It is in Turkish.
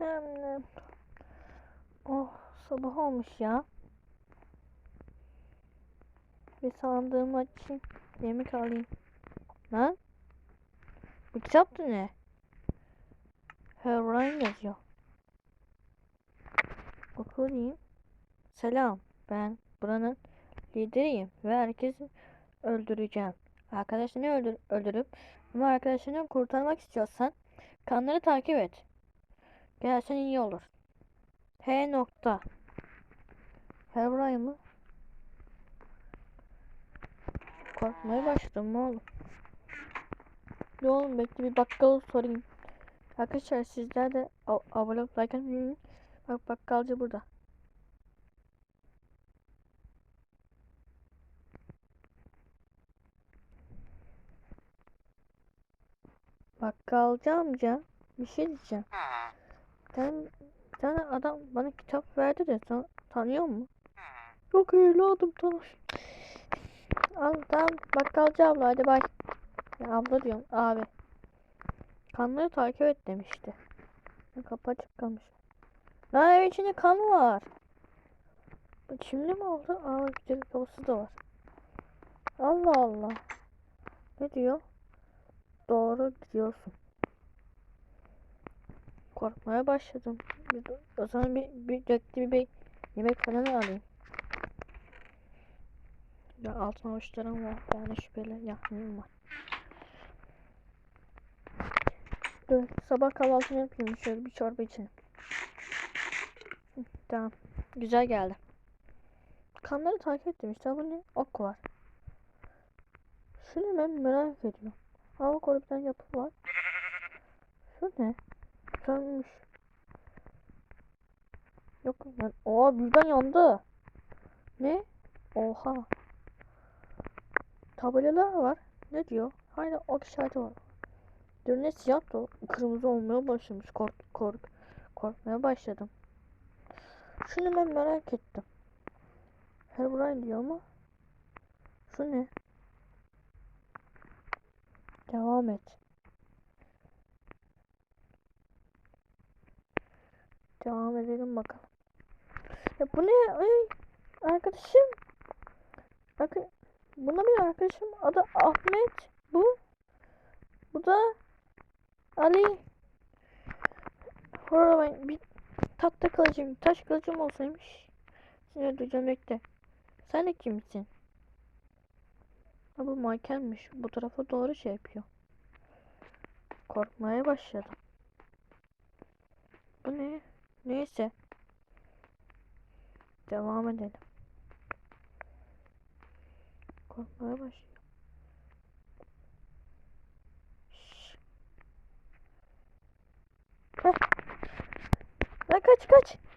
Hem de... Oh sabah olmuş ya. Bir sandığımı açayım. Yemek alayım. Lan? Bu kitap da ne? Herobrine yazıyor. Okuyayım. Selam. Ben buranın lideriyim ve herkesi öldüreceğim. Arkadaşını öldür öldürüp ama arkadaşını kurtarmak istiyorsan kanları takip et. Gelsen iyi olur. H nokta. Herobrine mı? Korkmaya başladım oğlum. Ne oğlum bekle bir bakkalı sorayım. Arkadaşlar sizler de abone atmayı Bak bakkalcı burada. Bakkalcı amca bir şey diyeceğim. Sen, bir tane adam bana kitap verdi de sen tanıyor mu? Yok evladım tanır. Al tamam bakkalcı abla hadi bay. Ya abla diyorum abi. Kanları takip et demişti. Kapı açık kalmış. Lan evin içinde kan var. Şimdi mi oldu? Aa güzel kapısı da var. Allah Allah. Ne diyor? Doğru gidiyorsun. Korkmaya başladım. Bir, o zaman bir, bir, bir, bir yemek falan alayım. Ya altın avuçlarım var. Yani şüpheli yakınım var. Dur sabah kahvaltımı yapayım. Şöyle bir çorba içelim. Tamam. Güzel geldi. Kanları takip ettim işte. Bu ne? Ok var. Şunu ben merak ediyorum. Hava koru bir tane yapı var. Şu ne? Sönmüş. Yok ben. Oha birden yandı. Ne? Oha. Tabelalar var. Ne diyor? Hala ok işareti var. Dün ne siyah da kırmızı olmaya başlamış. Kork, kork, korkmaya başladım. Şunu ben merak ettim. Herobrine diyor ama. Şu ne? Devam et. Devam edelim bakalım. Ya bu ne? Ay, arkadaşım. Bakın. Buna bir arkadaşım adı Ahmet. Bu. Bu da Ali. Horror bir tahta kılıcım, taş kılıcım olsaymış. Seni öldüreceğim bekle. Sen de kimsin? Ha bu mankenmiş. Bu tarafa doğru şey yapıyor. Korkmaya başladım. Bu ne? Devam edelim. Korkmaya. Heh. Lan kaç kaç.